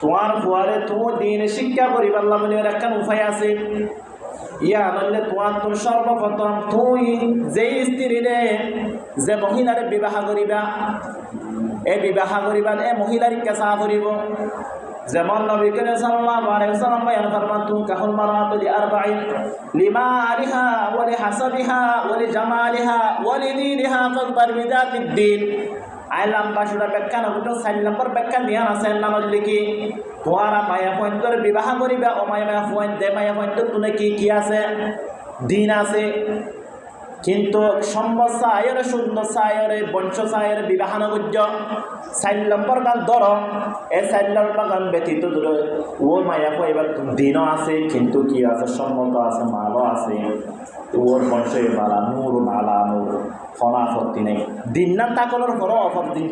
তোমার ফুয়ারে তোমার দিন শিক্ষা করি পারলাম বলে একখান উপায় আছে। ইয়া নইলে তোমার তোর সর্বপ্রথম তুই যে স্ত্রী রে, যে মহিলারে বিবাহ করিবা, এ বিবাহ করিবা এ মহিলার কেঁচা করিব। যেমন নবী করে সাল্লাল্লাহু আলাইহি ওয়াসাল্লাম বয়ান ফরমান তু কাহুল মারাতু লি আরবাইন লিমা আলিহা ওয়া লি হাসাবিহা ওয়া লি জামালিহা ওয়া লি দীনিহা ফাদবার বিদাতিদ দ্বীন আই লম্বা সুরা ব্যাখ্যা নবীটো চার নম্বর ব্যাখ্যা দিয়া আছে নাম লিখি তোমার মায়া পয়েন্টর বিবাহ করিবা ও মায়া দে মায়া পয়েন্টর তুমি কি কি আছে? দিন আছে। কিন্তু সম্বত সায়র সুন্দর সায়রে বংশ সায়র বিবাহ নগর্য চার নম্বর গান ধর এই চার নম্বর গান ব্যতীত দূরে ও মায়া কো এবার দিনও আছে, কিন্তু কি আছে? সম্মত আছে মালও আছে। ওর বংশে মালা নূর মালা নূর ফলা আপত্তি নেই। দিন না তাকলের পরও অপর দিন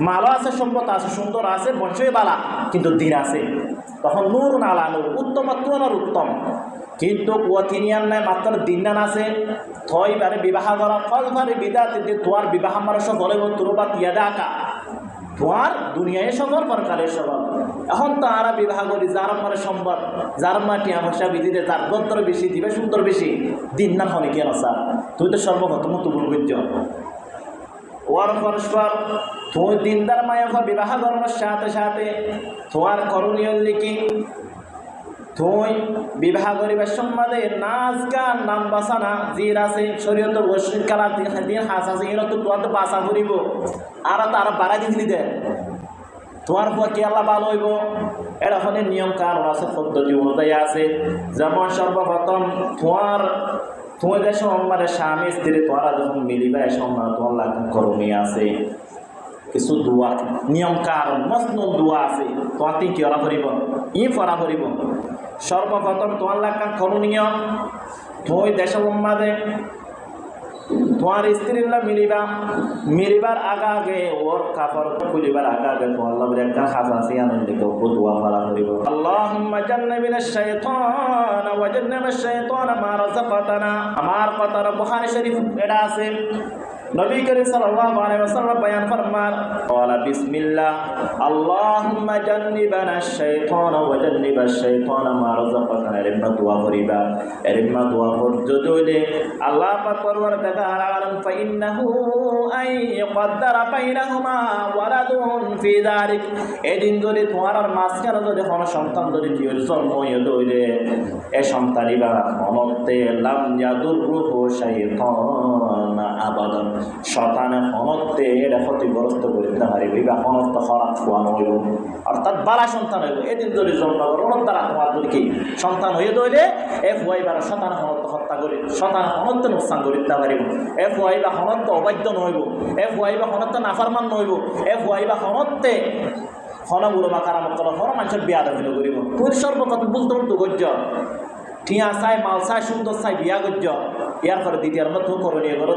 মালও আছে, সম্পদ আছে, সুন্দর আছে বংশই বালা, কিন্তু দিন আছে। তখন নূর নালা নূর, উত্তম তুয়ার উত্তম। কিন্তু আর নাই, মাত্র দিন নান আছে। থই বারে বিবাহ করা, ফল ভারে বিদা তিতে তোয়ার বিবাহ মারা সব বলে তোর বা তিয়াদা আঁকা। তোমার দুনিয়ায় সবর পরকালে সবর এখন তো আরা বিবাহ করি যার পরে সম্পদ, যার মা টিয়া পয়সা বিধিতে যার গদ্দর বেশি, দিবে সুন্দর বেশি। দিন না হলে কেন স্যার তুই তো সর্বপ্রথম তুমুল বুঝছ ওয়ার পরস্পর, তুই দিনদার মায়া বিবাহ করানোর সাথে সাথে তোমার করণীয় লিখি তুই বিবাহ করিবার সম্বাদে নাচ গান, নাম বাসানা জির আছে, শরীয়ত, বৈশ্বিক কালা দিন হাস আছে, এরা তো তোমার তো বাসা করিব আর তার বাড়াই দিলি দে তোমার পর কি আল্লাহ ভালো হইব। এরকম নিয়ম কানুন আছে, পদ্ধতি অনুযায়ী আছে। যেমন সর্বপ্রথম তোমার তোমার দেশ মানে স্বামী, স্ত্রী তোরা যখন মিলিবা এ সময় তোমার লাগন করণীয় আছে। কিছু দোয়া নিয়ম কারণ মস্ত দোয়া আছে। তোমার তিন কি ওরা করিব? ই ফরা করিব। সর্বপ্রথম তোমার লাগান করণীয় তুই দেশ দে তোমার স্ত্রীর না মিলিবা। মিলিবার আগা আগে ওর কাপড় খুলিবার আগা আগে তোমার লবের একটা খাস আছে আনন্দ দিকে দোয়া ফলা করিব। আল্লাহুম্মা জান্নাবিনা শাইতান ওয়া জান্নাবিশ শাইতান মা আমার কথার বুখারী শরীফ, এটা আছে। নবী করিম সাল্লাল্লাহু আলাইহি ওয়াসাল্লাম বয়ান ফরমান ক্বালা বিসমিল্লাহ, আল্লাহুম্মা জান্নিবানা আশ-শাইতান ওয়া জান্নিবাশ শাইতান মা রাযাকাতানা। দোয়া করিবা দোয়া হইলে আল্লাহ পাক ফাইন্নাহু আই ওয়ালাদুন ফি এদিন তোমার আর মাঝখানে যদি সন্তান যদি কি জন্ম হইলে এ সন্তানিবা অনন্তে লাম শতানে হনত্তে এটা ক্ষতিগ্রস্ত করিতে পারিবে বা হনত্ত খরাপ খোয়ানো হইব, অর্থাৎ বালা সন্তান হইব, এদিন যদি জন্ম গ্রহণ দ্বারা তোমার যদি কি সন্তান হয়ে দইলে এ ফুয়াইবার শতানে হনত্ত হত্যা করি শতানে হনত্ত নোকসান করিতে পারিব এ ফুয়াইবা হনত্ত অবাধ্য নহইব এ ফুয়াইবা হনত্ত নাফারমান নহইব এ ফুয়াইবা হনত্তে হনগুলো বা কারামত করা হন মানুষের বিয়া দাখিল করিব। তুই সর্বপ্রথম বুঝতে উঠতো গজ্য টিয়া চাই, মাল চাই, সুন্দর চাই, বিয়া গজ্য ইয়ার পরে দ্বিতীয় নম্বর তুমি করণীয় করো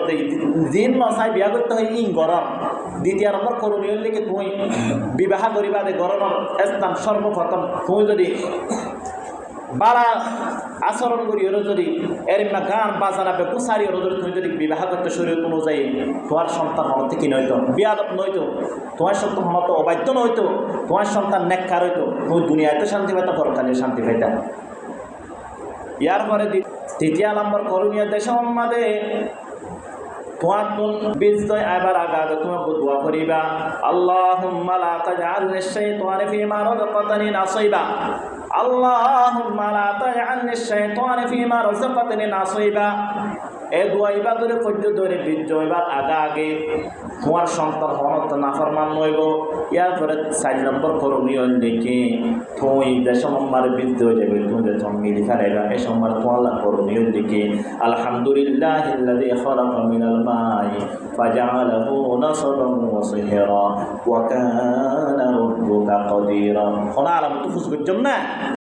জিন নচাই বিয়া করতে হয় ইং গরম। দ্বিতীয় নম্বর, করণীয় লিখে তুমি বিবাহ করিবা দে গরমের স্থান সর্বপ্রথম। তুমি যদি বালা আচরণ করি ওরা যদি এর গান বাজানা বে কুসারি ওরা যদি তুমি যদি বিবাহ করতে শরীর অনুযায়ী তোমার সন্তান হনতে কি নয়তো, বিয়াদব নয়তো, তোমার সন্তান হনত অবাধ্য নয়তো, তোমার সন্তান নেককার হইতো, তুমি দুনিয়াতে শান্তি পাইতা, পরকালে শান্তি পাইতা। ইয়ার পরে তৃতীয় নম্বর করণীয় দেশ সম্মাদে তোমার কোন বিজয় আবার আগা আগে তোমাকে দোয়া করিবা। আল্লাহুম্মা লা তাজআলনি আশ-শাইতানা ফীমা রাযাকাতানি নাসিবা আল্লাহুম্মা লা তাজআলনি আশ-শাইতানা ফীমা রাযাকাতানি নাসিবা। এ দোয়া ইবাদরে পর্য ধরে বিজয় এবার আগা আগে। তোমার সন্তান হনত নাফরমান নইব। ইয়ার পরে চার নম্বর করণীয় দেখে। তুই যে সম্মার বৃদ্ধি হয়ে যাবে, তুমি যে মিলি ফেলাইবা এ সম্মার তোমার করণীয় দেখে। আলহামদুলিল্লাহ ইল্লাযী খালাকা মিনাল মাই। فجعله نصبا وصهرا وكان ربك قديرا. هنا على متفوز بالجنة.